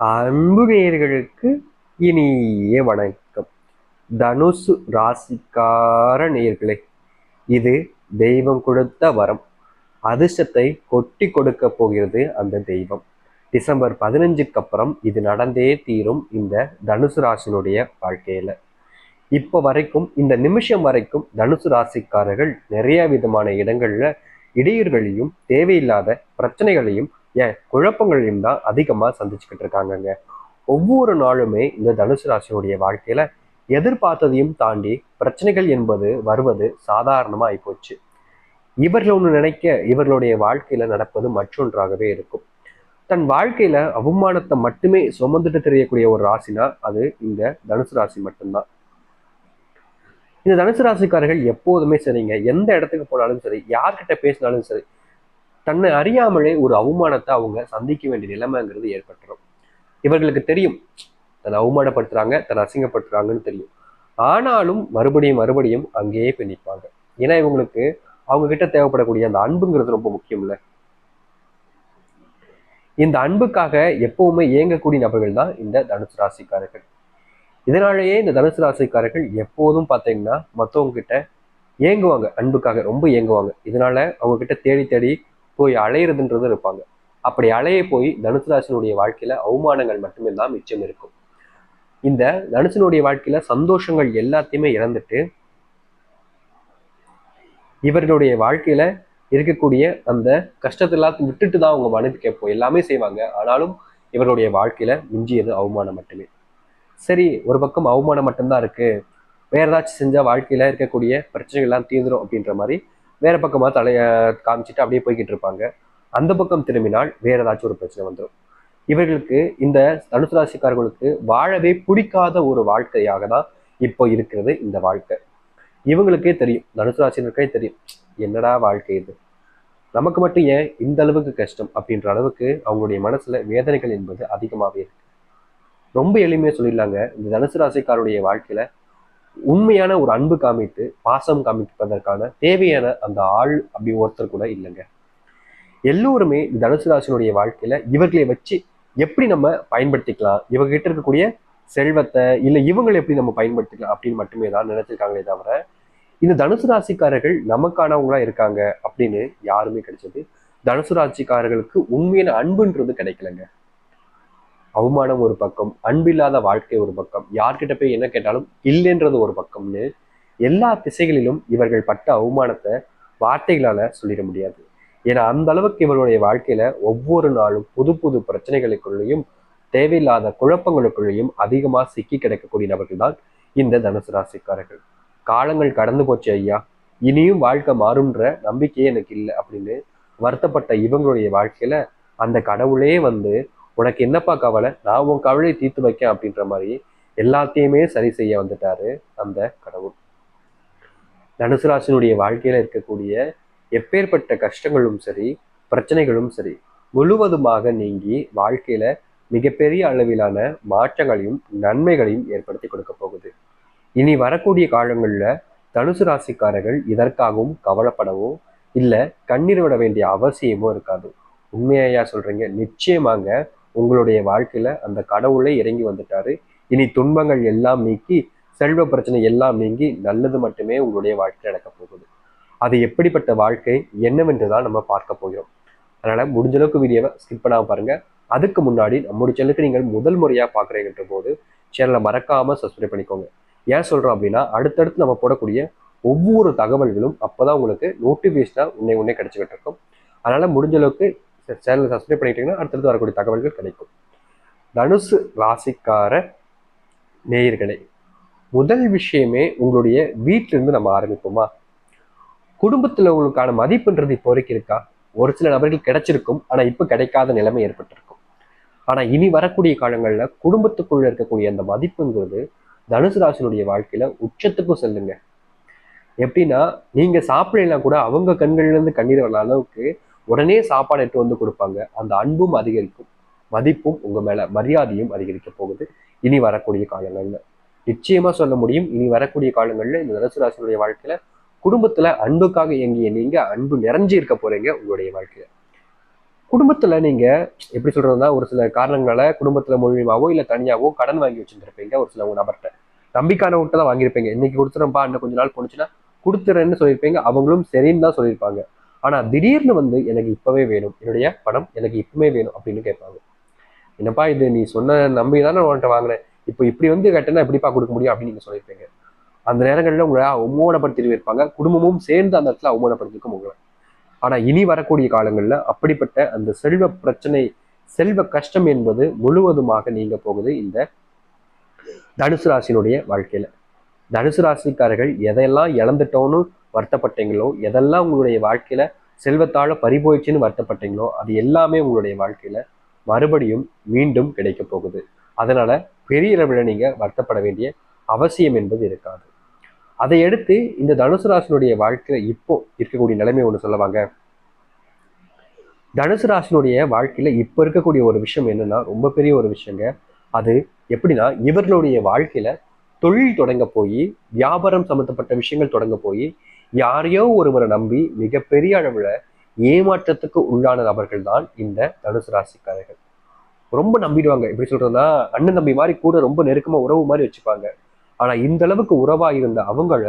அன்பு நேயர்களுக்கு இனிய வணக்கம். தனுசு ராசிக்கார நேயர்களே இது தெய்வம் கொடுத்த வரம். அதிர்ஷ்டத்தை கொட்டி கொடுக்க போகிறது அந்த தெய்வம். டிசம்பர் பதினஞ்சுக்கு அப்புறம் இது நடந்தே தீரும் இந்த தனுசு ராசினுடைய வாழ்க்கையில. இப்போ வரைக்கும் இந்த நிமிஷம் வரைக்கும் தனுசு ராசிக்காரர்கள் நிறைய விதமான இடங்கள்ல இடையூறுகளையும் தேவையில்லாத பிரச்சனைகளையும் ஏன் குழப்பங்களையும் தான் அதிகமாக சந்திச்சுக்கிட்டு இருக்காங்கங்க. ஒவ்வொரு நாளுமே இந்த தனுசு ராசியோடைய வாழ்க்கையில எதிர்பார்த்ததையும் தாண்டி பிரச்சனைகள் என்பது வருவது சாதாரணமாக ஆயிப்போச்சு. இவர்கள் ஒன்று நினைக்க இவர்களுடைய வாழ்க்கையில நடப்பது மற்றொன்றாகவே இருக்கும். தன் வாழ்க்கையில அவமானத்தை மட்டுமே சுமந்துட்டு தெரியக்கூடிய ஒரு ராசினா அது இந்த தனுசு ராசி மட்டும்தான். இந்த தனுசு ராசிக்காரர்கள் எப்போதுமே சரிங்க. எந்த இடத்துக்கு போனாலும் சரி யார்கிட்ட பேசினாலும் சரி தன்னை அறியாமலே ஒரு அவமானத்தை அவங்க சந்திக்க வேண்டிய நிலைமைங்கிறது ஏற்பட்டுரும். இவர்களுக்கு தெரியும் தன்னை அவமானப்படுத்துறாங்க தன்னை அசிங்கப்படுத்துறாங்கன்னு தெரியும். ஆனாலும் மறுபடியும் மறுபடியும் அங்கேயே போய் நிற்பாங்க. ஏன்னா இவங்களுக்கு அவங்க கிட்ட தேவைப்படக்கூடிய அந்த அன்புங்கிறது ரொம்ப முக்கியம்ல. இந்த அன்புக்காக எப்பவுமே இயங்கக்கூடிய நபர்கள் தான் இந்த தனுசு ராசிக்காரர்கள். இதனாலேயே இந்த தனுசு ராசிக்காரர்கள் எப்போதும் பார்த்தீங்கன்னா மற்றவங்க கிட்ட ஏங்குவாங்க அன்புக்காக ரொம்ப ஏங்குவாங்க இதனால அவங்க கிட்ட தேடி தேடி போய் அலையிறதுன்றது இருப்பாங்க. அப்படி அலைய போய் தனுசு ராசினுடைய வாழ்க்கையில அவமானங்கள் மட்டுமே தான் மிச்சம் இருக்கும். இந்த தனுசனுடைய வாழ்க்கையில சந்தோஷங்கள் எல்லாத்தையுமே இழந்துட்டு இவர்களுடைய வாழ்க்கையில இருக்கக்கூடிய அந்த கஷ்டத்தை எல்லாத்தையும் விட்டுட்டு தான் அவங்க மனைவி கேட்போம் எல்லாமே செய்வாங்க. ஆனாலும் இவருடைய வாழ்க்கையில மிஞ்சியது அவமானம் மட்டுமே. சரி ஒரு பக்கம் அவமானம் மட்டும்தான் இருக்கு. வேற ஏதாச்சும் செஞ்சா வாழ்க்கையில இருக்கக்கூடிய பிரச்சனைகள் எல்லாம் தீர்ந்துடும் அப்படின்ற மாதிரி வேற பக்கமாக தலைய காமிச்சிட்டு அப்படியே போய்கிட்டு இருப்பாங்க. அந்த பக்கம் திரும்பினால் வேற ஏதாச்சும் ஒரு பிரச்சனை வந்துடும் இவர்களுக்கு இந்த தனுசு ராசிக்காரர்களுக்கு வாழவே பிடிக்காத ஒரு வாழ்க்கையாக தான் இப்போ இருக்கிறது இந்த வாழ்க்கை. இவங்களுக்கே தெரியும் தனுசு ராசினருக்கே தெரியும் என்னடா வாழ்க்கை இது? நமக்கு மட்டும் ஏன் இந்த அளவுக்கு கஷ்டம் அப்படின்ற அளவுக்கு அவங்களுடைய மனசுல வேதனைகள் என்பது அதிகமாகவே இருக்கு. ரொம்ப எளிமையாக சொல்லிடலாங்க. இந்த தனுசு ராசிக்காருடைய வாழ்க்கையில உண்மையான ஒரு அன்பு காமித்து பாசம் காமிப்பதற்கான தேவையான அந்த ஆள் அப்படி ஒருத்தர் கூட இல்லைங்க. எல்லோருமே இந்த தனுசு ராசினுடைய வாழ்க்கையில இவர்களை வச்சு எப்படி நம்ம பயன்படுத்திக்கலாம்? இவங்ககிட்ட இருக்கக்கூடிய செல்வத்தை இல்லை இவங்களை எப்படி நம்ம பயன்படுத்திக்கலாம் அப்படின்னு மட்டுமே தான் நினைச்சிருக்காங்களே தவிர இந்த தனுசு ராசிக்காரர்கள் நமக்கானவங்களா இருக்காங்க அப்படின்னு யாருமே கிடைச்சது தனுசு ராசிக்காரர்களுக்கு உண்மையான அன்புன்றது கிடைக்கலங்க. அவமானம் ஒரு பக்கம் அன்பில்லாத வாழ்க்கை ஒரு பக்கம். யார்கிட்ட போய் என்ன கேட்டாலும் இல்லைன்றது ஒரு பக்கம்னு எல்லா திசைகளிலும் இவர்கள் பட்ட அவமானத்தை வார்த்தைகளால சொல்லிட முடியாது. ஏன்னா அந்த அளவுக்கு இவர்களுடைய வாழ்க்கையில ஒவ்வொரு நாளும் புது புது பிரச்சனைகளுக்குள்ளேயும் தேவையில்லாத குழப்பங்களுக்குள்ளேயும் அதிகமாக சிக்கி கிடக்கக்கூடிய நபர்கள் தான் இந்த தனுசு ராசிக்காரர்கள். காலங்கள் கடந்து போச்சு ஐயா. இனியும் வாழ்க்கை மாறும்ன்ற நம்பிக்கையே எனக்கு இல்லை அப்படின்னு வருத்தப்பட்ட இவங்களுடைய வாழ்க்கையில அந்த கடவுளே வந்து உனக்கு என்னப்பா கவலை? நான் உன் கவலையை தீர்த்து வைக்கேன் அப்படின்ற மாதிரி எல்லாத்தையுமே சரி செய்ய வந்துட்டாரு அந்த கடவுள். தனுசு ராசினுடைய வாழ்க்கையில இருக்கக்கூடிய எப்பேற்பட்ட கஷ்டங்களும் சரி பிரச்சனைகளும் சரி முழுவதுமாக நீங்கி வாழ்க்கையில மிகப்பெரிய அளவிலான மாற்றங்களையும் நன்மைகளையும் ஏற்படுத்தி கொடுக்க போகுது. இனி வரக்கூடிய காலங்களில் தனுசு ராசிக்காரர்கள் இதற்காகவும் கவலைப்படவோ இல்லை கண்ணீர் விட வேண்டிய அவசியமோ இருக்காது. உண்மையா சொல்றீங்க? நிச்சயமாங்க உங்களுடைய வாழ்க்கையில அந்த கடவுளே இறங்கி வந்துட்டாரு. இனி துன்பங்கள் எல்லாம் நீக்கி செல்வ பிரச்சனை எல்லாம் நீங்கி நல்லது மட்டுமே உங்களுடைய வாழ்க்கை நடக்க போகுது. அது எப்படிப்பட்ட வாழ்க்கை என்னவென்று தான் நம்ம பார்க்க போகிறோம். அதனால முடிஞ்ச அளவுக்கு வீடியோவை ஸ்கிப் பண்ணாமல் பாருங்க. அதுக்கு முன்னாடி நம்முடைய சேனலுக்கு நீங்கள் முதல் முறையாக பார்க்குறீங்கன்ற போது சேனலை மறக்காம சப்ஸ்கிரைப் பண்ணிக்கோங்க. ஏன் சொல்கிறோம் அப்படின்னா அடுத்தடுத்து நம்ம போடக்கூடிய ஒவ்வொரு தகவல்களும் அப்போ தான் உங்களுக்கு நோட்டிஃபிகேஷனாக உன்னை உன்னே கிடச்சிக்கிட்டு இருக்கும். அதனால் முடிஞ்ச அளவுக்கு சேனல் சப்ஸ்கிரைப் பண்ணிட்டீங்கன்னா அடுத்தடுத்து வரக்கூடிய தகவல்கள் கிடைக்கும். தனுசு ராசிக்கார நேயர்களே முதல் விஷயமே உங்களுடைய வீட்டிலிருந்து நம்ம ஆரம்பிப்போமா? குடும்பத்துல உங்களுக்கான மதிப்புன்றது இப்போ வரைக்கும் இருக்கா? ஒரு சில நபர்கள் கிடைச்சிருக்கும் ஆனா இப்ப கிடைக்காத நிலைமை ஏற்பட்டிருக்கும். ஆனா இனி வரக்கூடிய காலங்கள்ல குடும்பத்துக்குள்ள இருக்கக்கூடிய அந்த மதிப்புங்கிறது தனுசு ராசினுடைய வாழ்க்கையில உச்சத்துக்கும் செல்லுங்க. எப்படின்னா நீங்க சாப்பிடலாம் கூட அவங்க கண்கள்ல இருந்து கண்ணீர் வர அளவுக்கு உடனே சாப்பாடு எடுத்து வந்து கொடுப்பாங்க. அந்த அன்பும் அதிகரிக்கும் மதிப்பும் உங்க மேல மரியாதையும் அதிகரிக்க போகுது. இனி வரக்கூடிய காலங்கள்ல. நிச்சயமா சொல்ல முடியும் இனி வரக்கூடிய காலங்கள்ல இந்த தனுசு ராசினுடைய வாழ்க்கையில குடும்பத்துல அன்புக்காக இயங்கிய நீங்க அன்பு நிறைஞ்சு இருக்க போறீங்க உங்களுடைய வாழ்க்கையில. குடும்பத்துல நீங்க எப்படி சொல்றதுன்னா ஒரு சில காரணங்களால குடும்பத்துல மூலியமாவோ இல்ல தனியாவோ கடன் வாங்கி வச்சிருந்திருப்பீங்க ஒரு சில உங்க நபர்கிட்ட. நம்பிக்கையானவர்கிட்ட தான் வாங்கியிருப்பீங்க. இன்னைக்கு கொடுத்துறேன்ப்பா இன்னும் கொஞ்ச நாள் போனுச்சுன்னா கொடுத்துறேன்னு சொல்லியிருப்பீங்க. அவங்களும் சரின்னு தான் சொல்லியிருப்பாங்க. ஆனால் திடீர்னு வந்து எனக்கு இப்போவே வேணும். என்னுடைய பணம் எனக்கு இப்பவுமே வேணும் அப்படின்னு கேட்பாங்க. என்னப்பா இது? நீ சொன்ன நம்பி தானே உன்கிட்ட வாங்கினேன். இப்போ இப்படி வந்து கேட்டேன்னா எப்படிப்பா கொடுக்க முடியும் அப்படின்னு நீங்கள் சொல்லியிருப்பீங்க. அந்த நேரங்களில் உங்களை அவமானப்படுத்திட்டு இருப்பாங்க. குடும்பமும் சேர்ந்து அந்த இடத்துல அவமானப்படுத்திருக்கும் உங்களை. ஆனால் இனி வரக்கூடிய காலங்களில் அப்படிப்பட்ட அந்த செல்வ பிரச்சனை செல்வ கஷ்டம் என்பது முழுவதுமாக நீங்க போகுது இந்த தனுசு ராசினுடைய வாழ்க்கையில. தனுசு ராசிக்காரர்கள் எதையெல்லாம் இழந்துட்டோன்னு வருத்தப்பட்டீங்களோ? எதெல்லாம் உங்களுடைய வாழ்க்கையில செல்வத்தால பறிபோயிடுச்சுன்னு வருத்தப்பட்டீங்களோ? அது எல்லாமே உங்களுடைய வாழ்க்கையில மறுபடியும் மீண்டும் கிடைக்க போகுது. அதனால பெரிய அளவில் நீங்க வருத்தப்பட வேண்டிய அவசியம் என்பது இருக்காது. அதை எடுத்து இந்த தனுசு ராசினுடைய வாழ்க்கையில இப்போ இருக்கக்கூடிய நிலைமை ஒன்று சொல்லுவாங்க. தனுசு ராசினுடைய வாழ்க்கையில இப்போ இருக்கக்கூடிய ஒரு விஷயம் என்னன்னா ரொம்ப பெரிய ஒரு விஷயங்க. அது எப்படின்னா இவர்களுடைய வாழ்க்கையில தொழில் தொடங்க போய் வியாபாரம் சம்மந்தப்பட்ட விஷயங்கள் தொடங்க போய் யாரையோ ஒருவரை நம்பி மிகப்பெரிய அளவுல ஏமாற்றத்துக்கு உள்ளான நபர்கள் தான் இந்த தனுசு ராசிக்காரர்கள். ரொம்ப நம்பிடுவாங்க. எப்படி சொல்றதுன்னா அண்ணன் தம்பி மாதிரி கூட ரொம்ப நெருக்கமா உறவு மாதிரி வச்சுப்பாங்க. ஆனா இந்த அளவுக்கு உறவா இருந்த அவங்கள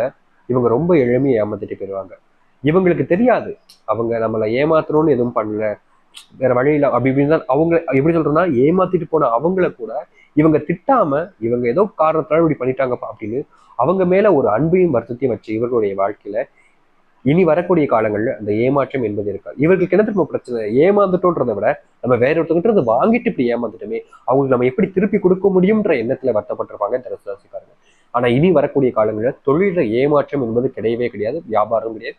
இவங்க ரொம்ப எளிமையை ஏமாத்திட்டு போயிடுவாங்க இவங்களுக்கு தெரியாது. அவங்க நம்மளை ஏமாத்தணும்னு எதுவும் பண்ணல. வேற வழி இல்லை. அப்படி இப்படின்னு தான் அவங்க எப்படி சொல்றேன்னா ஏமாத்திட்டு போன அவங்கள கூட இவங்க திட்டாம இவங்க ஏதோ காரணத்தால் இப்படி பண்ணிட்டாங்கப்பா அப்படின்னு அவங்க மேல ஒரு அன்பையும் வருத்தத்தையும் வச்சு இவர்களுடைய வாழ்க்கையில இனி வரக்கூடிய காலங்கள்ல அந்த ஏமாற்றம் என்பது இருக்காது இவர்களுக்கு என்ன திரும்ப பிரச்சனை? ஏமாந்துட்டோன்றதை விட நம்ம வேற ஒருத்தங்கிட்ட இருந்து வாங்கிட்டு இப்படி ஏமாந்துட்டோமே அவங்களுக்கு நம்ம எப்படி திருப்பி கொடுக்க முடியும்ன்ற எண்ணத்துல வருத்தப்பட்டிருப்பாங்க தனுசு ராசிக்காரங்க ஆனா இனி வரக்கூடிய காலங்களில் தொழில ஏமாற்றம் என்பது கிடையவே கிடையாது வியாபாரம் கிடையாது.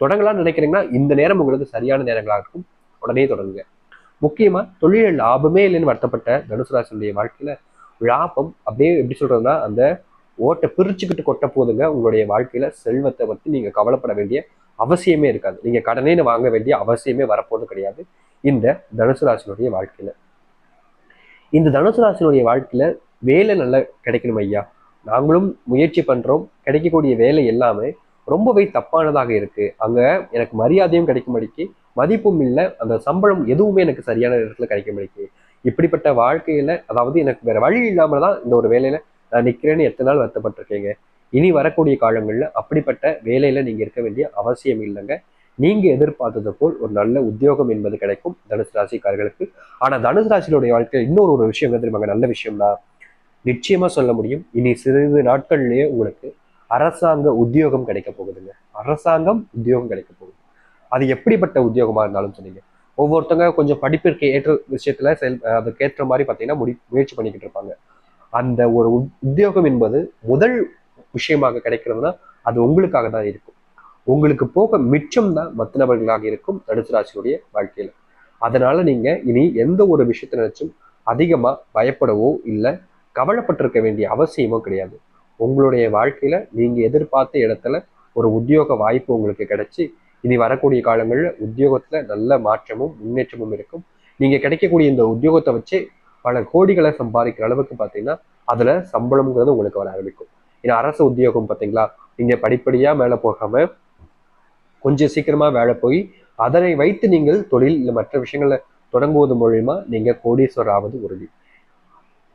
தொடங்கலாம்னு நினைக்கிறீங்கன்னா இந்த நேரம் உங்களுக்கு சரியான நேரங்களாக இருக்கும். உடனே தொடங்குங்க. முக்கியமா தொழில் லாபமே இல்லைன்னு வருத்தப்பட்ட தனுசு வாழ்க்கையில லாபம் அப்படியே எப்படி சொல்றதுன்னா அந்த ஓட்டை பிரிச்சுக்கிட்டு கொட்ட போதுங்க. உங்களுடைய வாழ்க்கையில செல்வத்தை பத்தி நீங்க கவலைப்பட வேண்டிய அவசியமே இருக்காது. நீங்க கடனே வாங்க வேண்டிய அவசியமே வரப்போறது கிடையாது. இந்த தனுசு ராசினுடைய வாழ்க்கையில. இந்த தனுசு ராசினுடைய வாழ்க்கையில வேலை நல்லா கிடைக்கணும் ஐயா. நாங்களும் முயற்சி பண்றோம். கிடைக்கக்கூடிய வேலை எல்லாமே ரொம்பவே தப்பானதாக இருக்கு. அங்க எனக்கு மரியாதையும் கிடைக்கும்படிக்கு மதிப்பும் இல்லை. அந்த சம்பளம் எதுவுமே எனக்கு சரியான இடத்துல மாட்டேங்குது. இப்படிப்பட்ட வாழ்க்கையில அதாவது எனக்கு வேற வழி இல்லாம தான் இந்த ஒரு வேலையில நான் நிற்கிறேன்னு எத்தனை நாள் வருத்தப்பட்டிருக்கீங்க? இனி வரக்கூடிய காலங்களில் அப்படிப்பட்ட வேலையில நீங்க இருக்க வேண்டிய அவசியம் இல்லைங்க. நீங்க எதிர்பார்த்தது போல் ஒரு நல்ல உத்தியோகம் என்பது கிடைக்கும் தனுசு ராசிக்காரர்களுக்கு. ஆனா தனுசு ராசியினுடைய வாழ்க்கையில் இன்னொரு ஒரு விஷயம் தெரியுமாங்க? நல்ல விஷயம்னா நிச்சயமா சொல்ல முடியும் இனி சிறிது நாட்கள்லயே உங்களுக்கு அரசாங்க உத்தியோகம் கிடைக்க போகுதுங்க. அரசாங்கம் உத்தியோகம் கிடைக்க போகுது. அது எப்படிப்பட்ட உத்தியோகமாக இருந்தாலும் சொன்னீங்க. ஒவ்வொருத்தங்க கொஞ்சம் படிப்பிற்கு ஏற்ற விஷயத்துல செயல் அதுக்கு ஏற்ற மாதிரி பார்த்தீங்கன்னா முடி முயற்சி பண்ணிக்கிட்டு இருப்பாங்க. அந்த ஒரு உத்- உத்தியோகம் என்பது முதல் விஷயமாக கிடைக்கிறதுனா அது உங்களுக்காக தான் இருக்கும். உங்களுக்கு போக மிச்சம் தான் மற்ற நபர்களாக இருக்கும் தனுசு ராசியுடைய வாழ்க்கையில. அதனால நீங்க இனி எந்த ஒரு விஷயத்தை நினைச்சும் அதிகமா பயப்படவோ இல்லை கவலைப்பட்டிருக்க வேண்டிய அவசியமோ கிடையாது. உங்களுடைய வாழ்க்கையில நீங்க எதிர்பார்த்த இடத்துல ஒரு உத்தியோக வாய்ப்பு உங்களுக்கு கிடைச்சி இனி வரக்கூடிய காலங்களில் உத்தியோகத்துல நல்ல மாற்றமும் முன்னேற்றமும் இருக்கும். நீங்க கிடைக்கக்கூடிய இந்த உத்தியோகத்தை வச்சு பல கோடிகளை சம்பாதிக்கிற அளவுக்கு பார்த்தீங்கன்னா அதுல சம்பளம்ங்கிறது உங்களுக்கு வர ஆரம்பிக்கும். ஏன்னா அரசு உத்தியோகம் பார்த்தீங்களா நீங்க படிப்படியா மேலே போகாம கொஞ்சம் சீக்கிரமா வேலை போய் அதனை வைத்து நீங்கள் தொழில் இல்லை மற்ற விஷயங்களை தொடங்குவது மூலியமா நீங்க கோடீஸ்வரர் ஆவது உறுதி.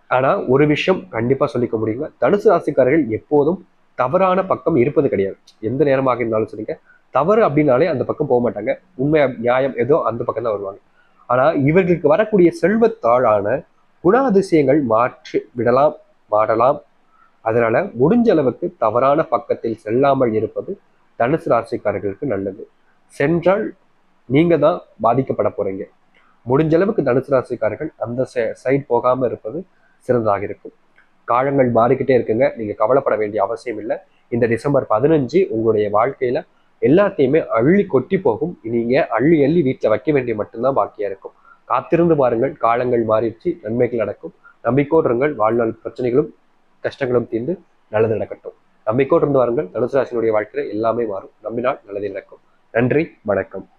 ஆனா ஒரு விஷயம் கண்டிப்பா சொல்லிக்க முடியுங்க. தனுசு ராசிக்காரர்கள் எப்போதும் தவறான பக்கம் இருப்பது கிடையாது. எந்த நேரமாக இருந்தாலும் சொல்லுங்க தவறு அப்படின்னாலே அந்த பக்கம் போக மாட்டாங்க. உண்மை நியாயம் ஏதோ அந்த பக்கம் தான் வருவாங்க. ஆனால் இவர்களுக்கு வரக்கூடிய செல்வத்தாழான குணாதிசயங்கள் மாற்றி விடலாம் மாறலாம். அதனால முடிஞ்ச அளவுக்கு தவறான பக்கத்தில் செல்லாமல் இருப்பது தனுசு ராசிக்காரர்களுக்கு நல்லது. சென்றால் நீங்க தான் பாதிக்கப்பட போறீங்க. முடிஞ்ச அளவுக்கு தனுசு ராசிக்காரர்கள் அந்த சைட் போகாம இருப்பது சிறந்ததாக இருக்கும். காலங்கள் மாறிக்கிட்டே இருக்குங்க. நீங்க கவலைப்பட வேண்டிய அவசியம் இல்லை. இந்த டிசம்பர் பதினஞ்சு உங்களுடைய வாழ்க்கையில எல்லாத்தையுமே அள்ளி கொட்டி போகும். நீங்க அள்ளி அள்ளி வீட்டில் வைக்க வேண்டிய மட்டும்தான் பாக்கியா இருக்கும். காத்திருந்து பாருங்கள் காலங்கள் மாறிடுச்சு. நன்மைகள் நடக்கும். நம்பிக்கோடுங்கள் வாழ்நாள் பிரச்சனைகளும் கஷ்டங்களும் தீர்ந்து நல்லது நடக்கட்டும். நம்பிக்கோடு இருந்து வாருங்கள். தனுசு ராசினுடைய வாழ்க்கையில எல்லாமே மாறும். நம்பினால் நல்லது நடக்கும். நன்றி. வணக்கம்.